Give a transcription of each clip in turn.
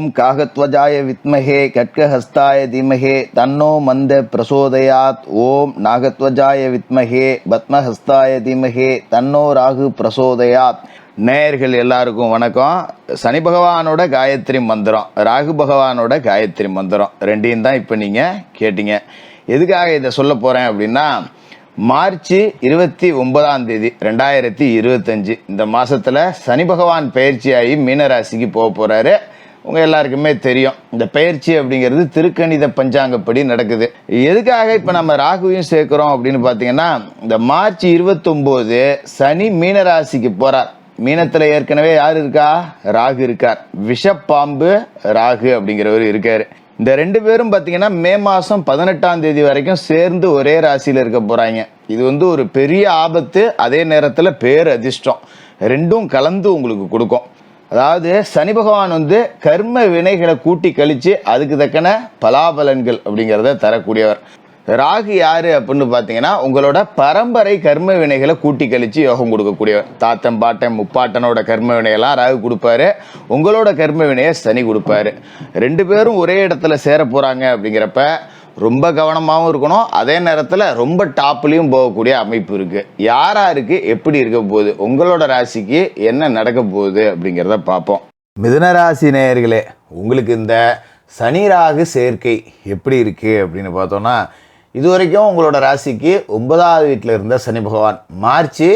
ஓம் காகத்வஜாய வித்மகே கட்கஹஸ்தாய தீமகே தன்னோ மந்த பிரசோதயாத். ஓம் நாகத்வஜாய வித்மகே பத்மஹஸ்தாய தீமகே தன்னோ ராகு பிரசோதயாத். நேயர்கள் எல்லாருக்கும் வணக்கம். சனி பகவானோட காயத்ரி மந்திரம் ராகு பகவானோட காயத்ரி மந்திரம் ரெண்டையும் தான் இப்போ நீங்கள் கேட்டீங்க. எதுக்காக இதை சொல்ல போகிறேன் அப்படின்னா மார்ச் இருபத்தி ஒன்பதாம் தேதி ரெண்டாயிரத்தி இருபத்தஞ்சு இந்த மாசத்துல சனி பகவான் பயிற்சியாகி மீனராசிக்கு போக போறாரு. உங்கள் எல்லாருக்குமே தெரியும். இந்த பயிற்சி அப்படிங்கிறது திருக்கணித பஞ்சாங்கப்படி நடக்குது. எதுக்காக இப்போ நம்ம ராகுவையும் சேர்க்குறோம் அப்படின்னு பார்த்தீங்கன்னா இந்த மார்ச் இருபத்தொம்போது சனி மீனராசிக்கு போகிறார் மீனத்தில் ஏற்கனவே யார் இருக்கா? ராகு இருக்கார். விஷப்பாம்பு ராகு அப்படிங்கிறவர் இருக்கார். இந்த ரெண்டு பேரும் பார்த்தீங்கன்னா மே மாதம் பதினெட்டாம் தேதி வரைக்கும் சேர்ந்து ஒரே ராசியில் இருக்க போகிறாங்க இது வந்து ஒரு பெரிய ஆபத்து அதே நேரத்தில் பேர் அதிர்ஷ்டம் ரெண்டும் கலந்து உங்களுக்கு கொடுக்கும். அதாவது சனி பகவான் வந்து கர்ம வினைகளை கூட்டி கழித்து அதுக்கு தக்கன பலாபலன்கள் அப்படிங்கிறத தரக்கூடியவர். ராகு யாரு அப்படின்னு பார்த்தீங்கன்னா உங்களோட பரம்பரை கர்ம வினைகளை கூட்டி கழிச்சு யோகம் கொடுக்கக்கூடியவர். தாத்தன் பாட்டன் முப்பாட்டனோட கர்ம வினையெல்லாம் ராகு கொடுப்பாரு. உங்களோட கர்ம வினையை சனி கொடுப்பாரு. ரெண்டு பேரும் ஒரே இடத்துல சேர போகிறாங்க அப்படிங்கிறப்ப ரொம்ப கவனமாகவும் இருக்கணும். அதே நேரத்தில் ரொம்ப டாப்லேயும் போகக்கூடிய அமைப்பு இருக்கு. யாராருக்கு எப்படி இருக்க போகுது உங்களோட ராசிக்கு என்ன நடக்க போகுது அப்படிங்கிறத பார்ப்போம். மிதுன ராசி நேயர்களே உங்களுக்கு இந்த சனி ராகு சேர்க்கை எப்படி இருக்குது அப்படின்னு பார்த்தோம்னா இது வரைக்கும் உங்களோட ராசிக்கு ஒன்பதாவது வீட்டில் இருந்த சனி பகவான் மார்ச்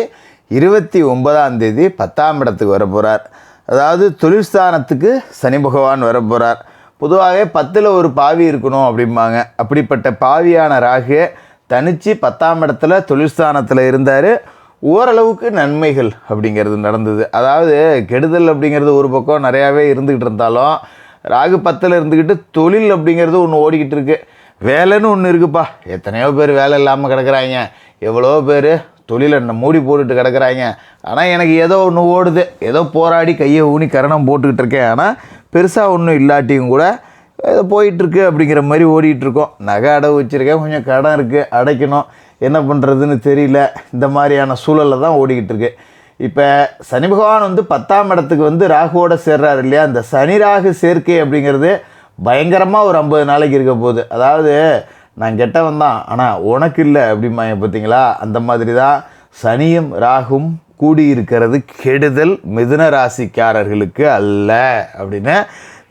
இருபத்தி ஒன்பதாம் தேதி பத்தாம் இடத்துக்கு வர போகிறார் அதாவது தொழிற்ஸ்தானத்துக்கு சனி பகவான் வர போகிறார் பொதுவாகவே பத்தில் ஒரு பாவி இருக்கணும் அப்படிம்பாங்க. அப்படிப்பட்ட பாவியான ராகு தனிச்சு பத்தாம் இடத்துல தொழிற்ஸ்தானத்தில் இருந்தார். ஓரளவுக்கு நன்மைகள் அப்படிங்கிறது நடந்தது. அதாவது கெடுதல் அப்படிங்கிறது ஒரு பக்கம் நிறையாவே இருந்துக்கிட்டு இருந்தாலும் ராகு பத்தில் இருந்துக்கிட்டு தொழில் அப்படிங்கிறது ஒன்று ஓடிக்கிட்டு இருக்குது வேலைன்னு ஒன்று இருக்குப்பா. எத்தனையோ பேர் வேலை இல்லாமல் கிடக்குறாங்க. எவ்வளோ பேர் தொழிலை என்ன மூடி போட்டுட்டு கிடக்குறாங்க. ஆனால் எனக்கு ஏதோ ஒன்று ஓடுது. ஏதோ போராடி கையை ஊனி கரணம் போட்டுக்கிட்டு இருக்கேன். ஆனால் பெருசாக ஒன்றும் இல்லாட்டியும் கூட ஏதோ போயிட்டுருக்கு அப்படிங்கிற மாதிரி ஓடிட்டுருக்கோம். நகை அடவு வச்சுருக்கேன். கொஞ்சம் கடன் இருக்குது அடைக்கணும். என்ன பண்ணுறதுன்னு தெரியல. இந்த மாதிரியான சூழலில் தான் ஓடிக்கிட்டு இருக்கு இப்போ சனி பகவான் வந்து பத்தாம் இடத்துக்கு வந்து ராகுவோட சேர்றாரு இல்லையா? அந்த சனி ராகு சேர்க்கை அப்படிங்கிறது பயங்கரமாக ஒரு ஐம்பது நாளைக்கு இருக்க போகுது. அதாவது நான் கெட்டவன் தான் ஆனால் உனக்கு இல்லை அப்படிம்பாங்க பார்த்தீங்களா? அந்த மாதிரி தான் சனியும் ராகும் கூடியிருக்கிறது கெடுதல் மிதுன ராசிக்காரர்களுக்கு அல்ல அப்படின்னு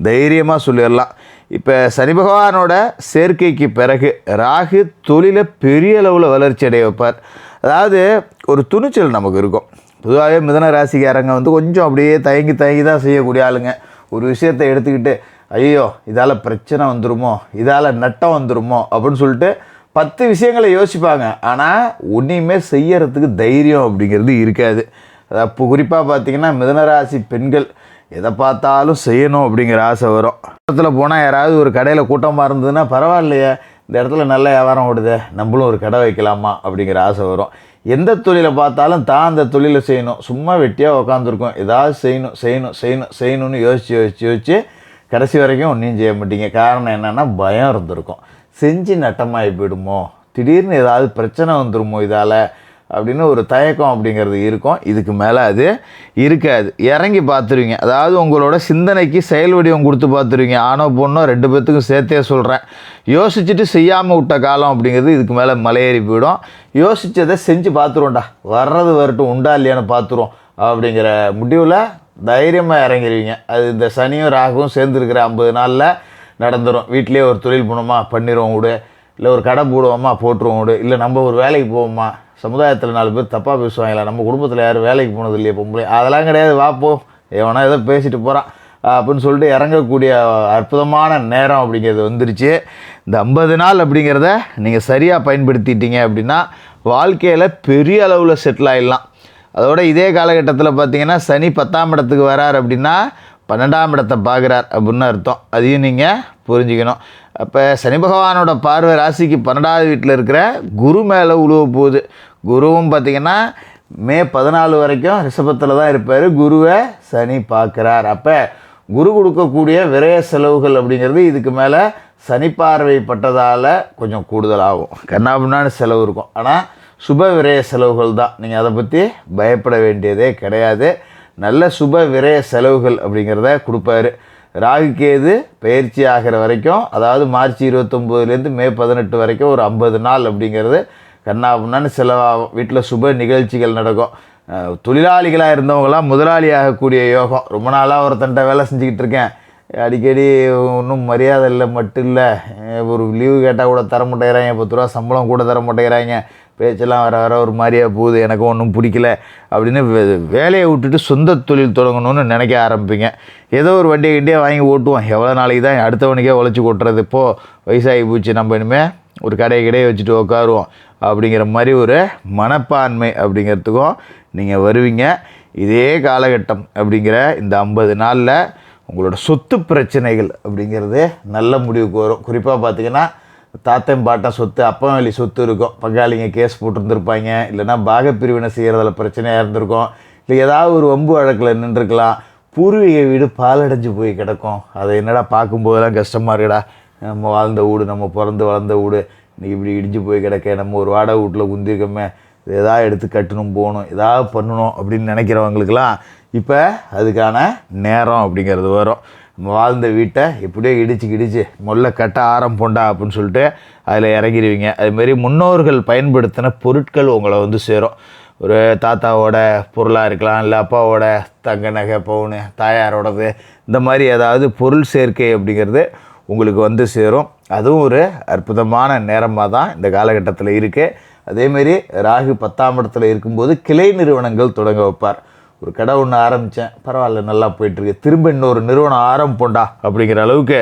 தைரியமாக சொல்லிடலாம். இப்போ சனி பகவானோட சேர்க்கைக்கு பிறகு ராகு தொழிலை பெரிய அளவில் வளர்ச்சி அடைய வைப்பார். அதாவது ஒரு துணிச்சல் நமக்கு இருக்கும். பொதுவாகவே மிதன ராசிக்காரங்க வந்து கொஞ்சம் அப்படியே தயங்கி தயங்கி தான் செய்யக்கூடிய ஆளுங்க. ஒரு விஷயத்தை எடுத்துக்கிட்டு ஐயோ இதால் பிரச்சனை வந்துருமோ? இதால் நட்டம் வந்துருமோ? அப்படின்னு சொல்லிட்டு பத்து விஷயங்களை யோசிப்பாங்க. ஆனால் ஒன்றையுமே செய்யறதுக்கு தைரியம் அப்படிங்கிறது இருக்காது. அப்போ குறிப்பாக பார்த்தீங்கன்னா மிதனராசி பெண்கள் எதை பார்த்தாலும் செய்யணும் அப்படிங்கிற ஆசை வரும். இடத்துல போனால் யாராவது ஒரு கடையில் கூட்டமாக இருந்ததுன்னா பரவாயில்லையே இந்த இடத்துல நல்ல வியாபாரம் ஓடுதே நம்மளும் ஒரு கடை வைக்கலாமா? அப்படிங்கிற ஆசை வரும். எந்த தொழிலை பார்த்தாலும் தான் அந்த தொழிலை செய்யணும். சும்மா வெட்டியாக உக்காந்துருக்கோம். ஏதாவது செய்யணும் செய்யணும் செய்யணும் செய்யணும்னு யோசித்து யோசித்து யோசித்து கடைசி வரைக்கும் ஒன்றையும் செய்ய மாட்டீங்க. காரணம் என்னென்னா பயம் இருந்திருக்கும். செஞ்சு நட்டமாகி போயிடுமோ? திடீர்னு ஏதாவது பிரச்சனை வந்துருமோ இதால்? அப்படின்னு ஒரு தயக்கம் அப்படிங்கிறது இருக்கும். இதுக்கு மேலே அது இருக்காது. இறங்கி பார்த்துருவீங்க அதாவது உங்களோட சிந்தனைக்கு செயல் வடிவம் கொடுத்து பார்த்துருவீங்க ஆனோ பொண்ணோ ரெண்டு பேர்த்துக்கும் சேர்த்தே சொல்கிறேன் யோசிச்சுட்டு செய்யாமல் விட்ட காலம் அப்படிங்கிறது இதுக்கு மேலே மலையேறி போயிடும். யோசித்ததை செஞ்சு பார்த்துருவோம்டா வர்றது வரட்டும் உண்டா இல்லையான்னு பார்த்துருவோம் அப்படிங்கிற முடிவில் தைரியமாக இறங்கிடுவீங்க அது இந்த சனியும் ராகுவும் சேர்ந்துருக்கிற ஐம்பது நாளில் நடந்துடும் வீட்டிலே ஒரு தொழில் பண்ணுமா பண்ணிடுவோம் விடு இல்லை ஒரு கடை போடுவோமா போட்டுருவோம் விடு இல்லை நம்ம ஒரு வேலைக்கு போவோமா? சமுதாயத்தில் நாலு பேர் தப்பாக பேசுவாங்களா? நம்ம குடும்பத்தில் யாரும் வேலைக்கு போனது இல்லையே பொம்பளை. அதெல்லாம் கிடையாது. வா போ. எவனா ஏதோ பேசிட்டு போகிறான் அப்படின்னு சொல்லிட்டு இறங்கக்கூடிய அற்புதமான நேரம் அப்படிங்கிறது வந்துருச்சு. இந்த ஐம்பது நாள் அப்படிங்கிறத நீங்கள் சரியாக பயன்படுத்திட்டீங்க அப்படின்னா வாழ்க்கையில் பெரிய அளவில் செட்டில் ஆகிடலாம் அதோட இதே காலகட்டத்தில் பார்த்தீங்கன்னா சனி பத்தாம் இடத்துக்கு வரார் அப்படின்னா பன்னெண்டாம் இடத்தை பார்க்குறார் அப்படின்னு அர்த்தம். அதையும் நீங்கள் புரிஞ்சுக்கணும். அப்போ சனி பகவானோட பார்வை ராசிக்கு பன்னெண்டாவது வீட்டில் இருக்கிற குரு மேலே உழுவ போகுது. குருவும் பார்த்தீங்கன்னா மே பதினாலு வரைக்கும் ரிஷபத்தில் தான் இருப்பார். குருவை சனி பார்க்குறார். அப்போ குரு கொடுக்கக்கூடிய விரய செலவுகள் அப்படிங்கிறது இதுக்கு மேலே சனி பார்வை பட்டதால் கொஞ்சம் கூடுதலாகும். கண்ணாபின்னான்னு செலவு இருக்கும். ஆனால் சுப விரய செலவுகள் தான் நீங்கள் அதை பற்றி பயப்பட வேண்டியதே கிடையாது. நல்ல சுப விரய செலவுகள் அப்படிங்கிறத கொடுப்பாரு. ராகு கேது பயிற்சி ஆகிற வரைக்கும் அதாவது மார்ச் இருபத்தொம்போதுலேருந்து மே பதினெட்டு வரைக்கும் ஒரு ஐம்பது நாள் அப்படிங்கிறது கண்ணா செலவாகும். வீட்டில் சுப நிகழ்ச்சிகள் நடக்கும். தொழிலாளிகளாக இருந்தவங்களாம் முதலாளி ஆகக்கூடிய யோகம். ரொம்ப நாளாக ஒருத்தன்ட்ட வேலை செஞ்சுக்கிட்டு இருக்கேன். அடிக்கடி ஒன்றும் மரியாதை இல்லை மட்டும் இல்லை. ஒரு லீவு கேட்டால் கூட தர மாட்டேங்கிறாங்க பத்து ரூபா சம்பளம் கூட தர மாட்டேங்கிறாங்க. பேச்செல்லாம் வர வர ஒரு மாதிரியா போகுது எனக்கு ஒன்றும் பிடிக்கல அப்படின்னு வே- வேலையை விட்டுட்டு சொந்த தொழில் தொடங்கணும்னு நினைக்க ஆரம்பிப்பீங்க. ஏதோ ஒரு வண்டியை கிட்டே வாங்கி ஓட்டுவோம். எவ்வளோ நாளைக்கு தான் அடுத்தவனுக்கே உழைச்சி கொட்டுறது? இப்போது வயசாகி போச்சு நம்ம இனிமேல் ஒரு கடையை கடையை வச்சுட்டு உட்காருவோம் அப்படிங்கிற மாதிரி ஒரு மனப்பான்மை அப்படிங்கிறதுக்கும் நீங்கள் வருவீங்க. இதே காலகட்டம் அப்படிங்கிற இந்த ஐம்பது நாளில் உங்களோட சொத்து பிரச்சனைகள் அப்படிங்கிறது நல்ல முடிவுக்கு வரும். குறிப்பாக பார்த்திங்கன்னா தாத்தன் பாட்டன் சொத்து அப்பன் வழி சொத்து இருக்கும். பங்காளிங்க கேஸ் போட்டிருந்துருப்பாங்க. இல்லைன்னா பாகப்பிரிவினை செய்கிறதில் பிரச்சனையாக இருந்திருக்கும். இல்லை ஏதாவது ஒரு வம்பு வழக்கில் நின்றுருக்கலாம். பூர்வீக வீடு பாலடைஞ்சு போய் கிடக்கும். அதை என்னடா பார்க்கும்போதெல்லாம் கஷ்டமாக இருக்குடா. நம்ம வாழ்ந்த வீடு நம்ம பிறந்து வளர்ந்த வீடு இன்றைக்கி இப்படி இடிஞ்சு போய் கிடக்க நம்ம ஒரு வாடகை வீட்டில் குந்திருக்கோமே. எதாவது எடுத்து கட்டணும் போகணும் ஏதாவது பண்ணணும் அப்படின்னு நினைக்கிறவங்களுக்கெல்லாம் இப்போ அதுக்கான நேரம் அப்படிங்கிறது வரும். வாழ்ந்த வீட்டை இப்படியே இடிச்சு கிடிச்சு முல்லை கட்ட ஆரம் பொண்டா அப்படின்னு சொல்லிட்டு அதில் இறங்கிடுவீங்க அதுமாரி முன்னோர்கள் பயன்படுத்தின பொருட்கள் உங்களை வந்து சேரும். ஒரு தாத்தாவோட பொருளாக இருக்கலாம் இல்லை அப்பாவோட தங்க நகை பவுனு தாயாரோடது இந்த மாதிரி ஏதாவது பொருள் சேர்க்கை அப்படிங்கிறது உங்களுக்கு வந்து சேரும். அதுவும் ஒரு அற்புதமான நேரமாக தான் இந்த காலகட்டத்தில் இருக்குது அதேமாரி ராகு பத்தாம் இடத்துல இருக்கும்போது கிளை நிறுவனங்கள் தொடங்க வைப்பார். ஒரு கடை ஒன்று ஆரம்பித்தேன் பரவாயில்ல நல்லா போயிட்டுருக்கு. திரும்ப இன்னொரு நிறுவனம் ஆரம்பிப்போண்டா அப்படிங்கிற அளவுக்கு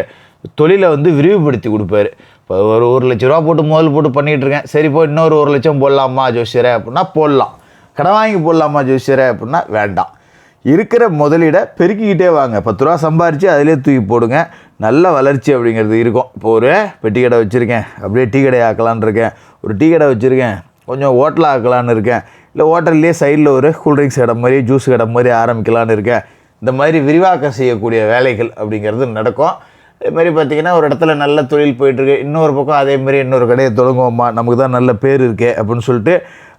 தொழிலை வந்து விரிவுபடுத்தி கொடுப்பாரு. இப்போ ஒரு ஒரு லட்ச ரூபா போட்டு முதல் போட்டு பண்ணிகிட்ருக்கேன் சரி போய் இன்னொரு ஒரு லட்சம் போடலாமா ஜோசியரே அப்படின்னா போடலாம். கடை வாங்கி போடலாமா ஜோசியரே அப்படின்னா வேண்டாம். இருக்கிற முதலீடை பெருக்கிக்கிட்டே வாங்க. பத்து ரூபா சம்பாரித்து அதிலே தூக்கி போடுங்க. நல்ல வளர்ச்சி அப்படிங்கிறது இருக்கும். இப்போ ஒரு பெட்டி கடை வச்சுருக்கேன். அப்படியே டீ கடை ஆக்கலான்னு இருக்கேன். ஒரு டீ கடை வச்சுருக்கேன். கொஞ்சம் ஹோட்டலாக ஆக்கலான்னு இருக்கேன். இல்லை ஹோட்டல்லே சைடில் ஒரு கூல்ட்ரிங்க்ஸ் கடை மாதிரி ஜூஸ் கடை மாதிரி ஆரம்பிக்கலான்னு இருக்கேன். இந்த மாதிரி விரிவாக்கம் செய்யக்கூடிய வேலைகள் அப்படிங்கிறது நடக்கும். இதுமாரி மாதிரி ஒரு இடத்துல நல்ல தொழில் போயிட்டுருக்கு. இன்னொரு பக்கம் அதே மாதிரி இன்னொரு கடையை தொடங்குவோம்மா நமக்கு தான் நல்ல பேர் இருக்கே அப்படின்னு சொல்லிட்டு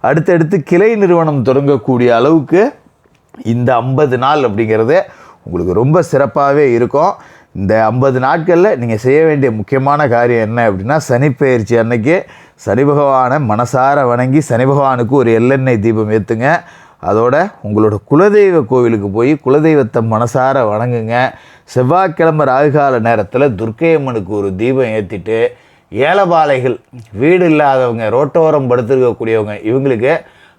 அடுத்தடுத்து கிளை நிறுவனம் தொடங்கக்கூடிய அளவுக்கு இந்த ஐம்பது நாள் அப்படிங்கிறது உங்களுக்கு ரொம்ப சிறப்பாகவே இருக்கும். இந்த ஐம்பது நாட்களில் நீங்கள் செய்ய வேண்டிய முக்கியமான காரியம் என்ன அப்படின்னா சனிப்பெயர்ச்சி அன்னைக்கு சனி பகவானை மனசார வணங்கி சனி பகவானுக்கு ஒரு எள்ளெண்ணெய் தீபம் ஏற்றுங்க அதோட உங்களோட குலதெய்வ கோவிலுக்கு போய் குலதெய்வத்தை மனசார வணங்குங்க. செவ்வாய்க்கிழமை ராகுகால நேரத்தில் துர்க்கையம்மனுக்கு ஒரு தீபம் ஏற்றிட்டு ஏலபாலைகள் வீடு இல்லாதவங்க ரோட்டோரம் படுத்திருக்கக்கூடியவங்க இவங்களுக்கு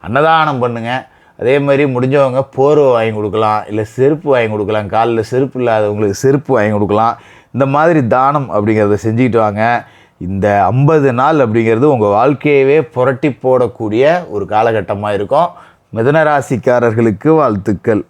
அன்னதானம் பண்ணுங்கள் அதே மாதிரி முடிஞ்சவங்க போர்வை வாங்கி கொடுக்கலாம் இல்லை செருப்பு வாங்கி கொடுக்கலாம் காலில் செருப்பு இல்லாதவங்களுக்கு செருப்பு வாங்கி கொடுக்கலாம். இந்த மாதிரி தானம் அப்படிங்கிறத செஞ்சுக்கிட்டு வாங்க. இந்த ஐம்பது நாள் அப்படிங்கிறது உங்கள் வாழ்க்கையவே புரட்டி போடக்கூடிய ஒரு காலகட்டமாக இருக்கும். மிதன ராசிக்காரர்களுக்கு வாழ்த்துக்கள்.